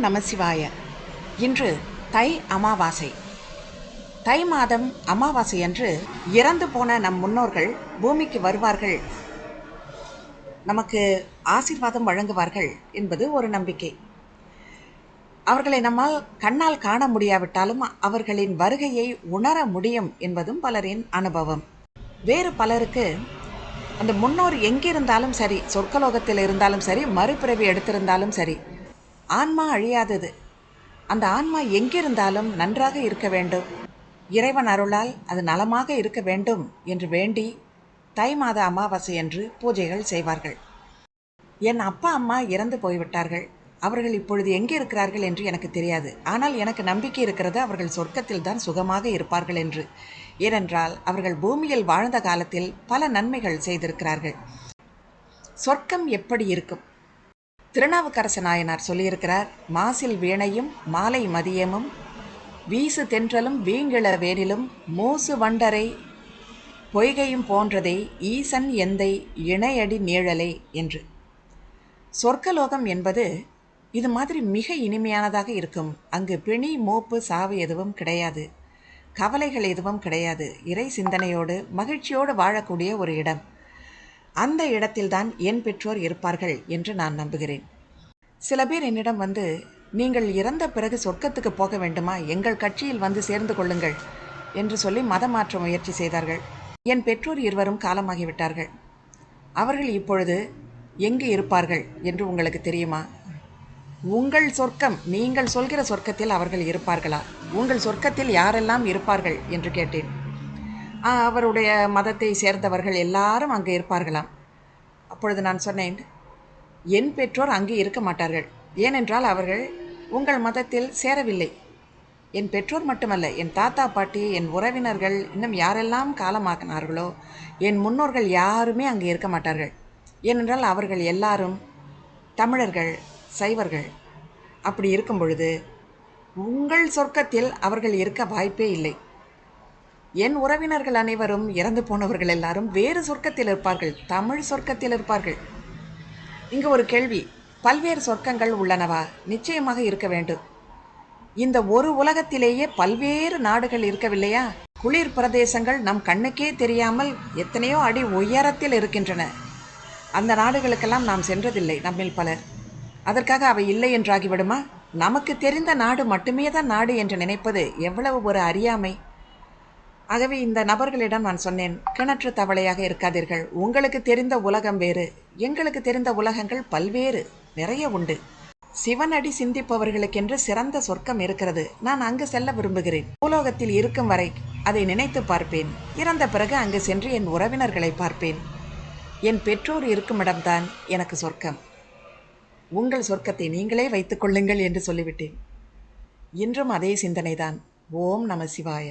நமசிவாய. இன்று தை அமாவாசை. தை மாதம் அமாவாசை அன்று இறந்து போன நம் முன்னோர்கள் பூமிக்கு வருவார்கள். நமக்கு ஆசீர்வாதம் வழங்குவார்கள் என்பது ஒரு நம்பிக்கை. அவர்களை நம்மால் கண்ணால் காண முடியாவிட்டாலும் அவர்களின் வருகையை உணர முடியும் என்பதும் பலரின் அனுபவம். வேறு பலருக்கு அந்த முன்னோர் எங்கிருந்தாலும் சரி சொர்க்கலோகத்தில் இருந்தாலும் சரி மறுபிறவி எடுத்திருந்தாலும் சரி ஆன்மா அழியாதது. அந்த ஆன்மா எங்கிருந்தாலும் நன்றாக இருக்க வேண்டும். இறைவன் அருளால் அது நலமாக இருக்க வேண்டும் என்று வேண்டி தை மாத அமாவாசை என்று பூஜைகள் செய்வார்கள். என் அப்பா அம்மா இறந்து போய்விட்டார்கள். அவர்கள் இப்பொழுது எங்கே இருக்கிறார்கள் என்று எனக்கு தெரியாது. ஆனால் எனக்கு நம்பிக்கை இருக்கிறது அவர்கள் சொர்க்கத்தில் தான் சுகமாக இருப்பார்கள் என்று. ஏனென்றால் அவர்கள் பூமியில் வாழ்ந்த காலத்தில் பல நன்மைகள் செய்திருக்கிறார்கள். சொர்க்கம் எப்படி இருக்கும்? திருநாவுக்கரச நாயனார் சொல்லியிருக்கிறார் மாசில் வீணையும் மாலை மதியமும் வீசு தென்றலும் வீங்கிள வேரிலும் மூசு வண்டரை பொய்கையும் போன்றதை ஈசன் எந்தை இணையடி நீழலே என்று. சொர்க்கலோகம் என்பது இது மாதிரி மிக இனிமையானதாக இருக்கும். அங்கு பிணி மூப்பு சாவு எதுவும் கிடையாது. கவலைகள் எதுவும் கிடையாது. இறை சிந்தனையோடு மகிழ்ச்சியோடு வாழக்கூடிய ஒரு இடம். அந்த இடத்தில்தான் என் பெற்றோர் இருப்பார்கள் என்று நான் நம்புகிறேன். சில பேர் என்னிடம் வந்து நீங்கள் இறந்த பிறகு சொர்க்கத்துக்கு போக வேண்டுமா? எங்கள் கட்சியில் வந்து சேர்ந்து கொள்ளுங்கள் என்று சொல்லி மதம் மாற்ற முயற்சி செய்தார்கள். என் பெற்றோர் இருவரும் காலமாகிவிட்டார்கள். அவர்கள் இப்பொழுது எங்கு இருப்பார்கள்? என்று உங்களுக்கு தெரியுமா? உங்கள் சொர்க்கம் நீங்கள் சொல்கிற சொர்க்கத்தில் அவர்கள் இருப்பார்களா? உங்கள் சொர்க்கத்தில் யாரெல்லாம் இருப்பார்கள்? என்று கேட்டேன். அவருடைய மதத்தை சேர்ந்தவர்கள் எல்லாரும் அங்கே இருப்பார்களாம். அப்பொழுது நான் சொன்னேன் என் பெற்றோர் அங்கே இருக்க மாட்டார்கள். ஏனென்றால் அவர்கள் உங்கள் மதத்தில் சேரவில்லை. என் பெற்றோர் மட்டுமல்ல என் தாத்தா பாட்டி என் உறவினர்கள் இன்னும் யாரெல்லாம் காலமாக்கினார்களோ என் முன்னோர்கள் யாருமே அங்கே இருக்க மாட்டார்கள். ஏனென்றால் அவர்கள் எல்லாரும் தமிழர்கள் சைவர்கள். அப்படி இருக்கும் பொழுது உங்கள் சொர்க்கத்தில் அவர்கள் இருக்க வாய்ப்பே இல்லை. என் உறவினர்கள் அனைவரும் இறந்து போனவர்கள் எல்லாரும் வேறு சொர்க்கத்தில் இருப்பார்கள். தமிழ் சொர்க்கத்தில் இருப்பார்கள். இங்கு ஒரு கேள்வி. பல்வேறு சொர்க்கங்கள் உள்ளனவா? நிச்சயமாக இருக்க வேண்டும். இந்த ஒரு உலகத்திலேயே பல்வேறு நாடுகள் இருக்கவில்லையா? குளிர் பிரதேசங்கள் நம் கண்ணுக்கே தெரியாமல் எத்தனையோ அடி உயரத்தில் இருக்கின்றன. அந்த நாடுகளுக்கெல்லாம் நாம் சென்றதில்லை நம்மில் பலர். அதற்காக அவை இல்லை என்றாகிவிடுமா? நமக்கு தெரிந்த நாடு மட்டுமே தான் நாடு என்று நினைப்பது எவ்வளவு ஒரு அறியாமை. ஆகவே இந்த நபர்களிடம் நான் சொன்னேன் கிணற்று தவளையாக இருக்காதீர்கள். உங்களுக்கு தெரிந்த உலகம் வேறு. எங்களுக்கு தெரிந்த உலகங்கள் பல்வேறு. நிறைய உண்டு. சிவனடி சிந்திப்பவர்களுக்கென்று சிறந்த சொர்க்கம் இருக்கிறது. நான் அங்கு செல்ல விரும்புகிறேன். பூலோகத்தில் இருக்கும் வரை அதை நினைத்து பார்ப்பேன். இறந்த பிறகு அங்கு சென்று என் உறவினர்களை பார்ப்பேன். என் பெற்றோர் இருக்குமிடம்தான் எனக்கு சொர்க்கம். உங்கள் சொர்க்கத்தை நீங்களே வைத்துக் கொள்ளுங்கள் என்று சொல்லிவிட்டேன். இன்றும் அதே சிந்தனைதான். ஓம் நம சிவாய.